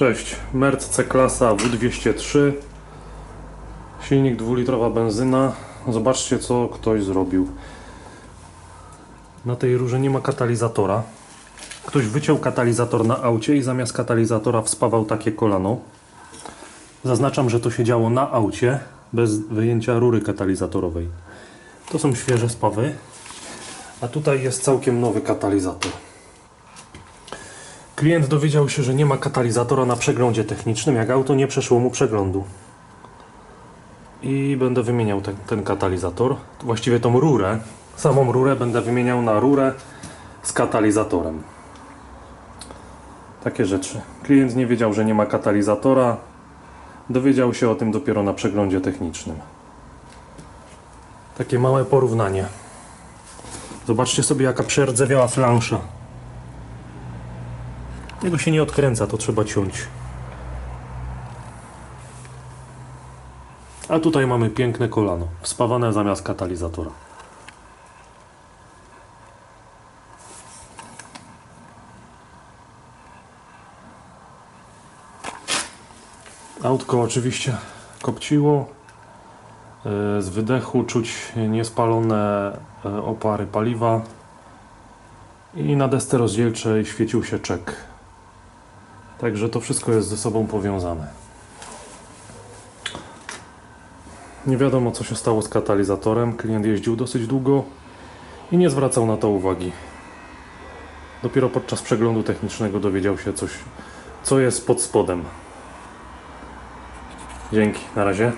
Cześć, Merc C-klasa W203 Silnik 2-litrowa benzyna. Zobaczcie co ktoś zrobił. Na tej rurze nie ma katalizatora. Ktoś wyciął katalizator na aucie i zamiast katalizatora wspawał takie kolano. Zaznaczam, że to się działo na aucie Bez wyjęcia rury katalizatorowej. To są świeże spawy. A tutaj jest całkiem nowy katalizator Klient dowiedział się, że nie ma katalizatora na przeglądzie technicznym, jak auto nie przeszło mu przeglądu. I będę wymieniał ten, ten katalizator. Właściwie tą rurę, samą rurę będę wymieniał na rurę z katalizatorem. Takie rzeczy. Klient nie wiedział, że nie ma katalizatora. Dowiedział się o tym dopiero na przeglądzie technicznym. Takie małe porównanie. Zobaczcie sobie, jaka przerdzewiała flansza. Jego się nie odkręca, to trzeba ciąć. A tutaj mamy piękne kolano, wspawane zamiast katalizatora. Autko oczywiście kopciło. E, Z wydechu czuć niespalone e, opary paliwa. I na desce rozdzielczej świecił się czek. Także to wszystko jest ze sobą powiązane. Nie wiadomo, co się stało z katalizatorem. Klient jeździł dosyć długo i nie zwracał na to uwagi. Dopiero podczas przeglądu technicznego dowiedział się coś, co jest pod spodem. Dzięki, na razie.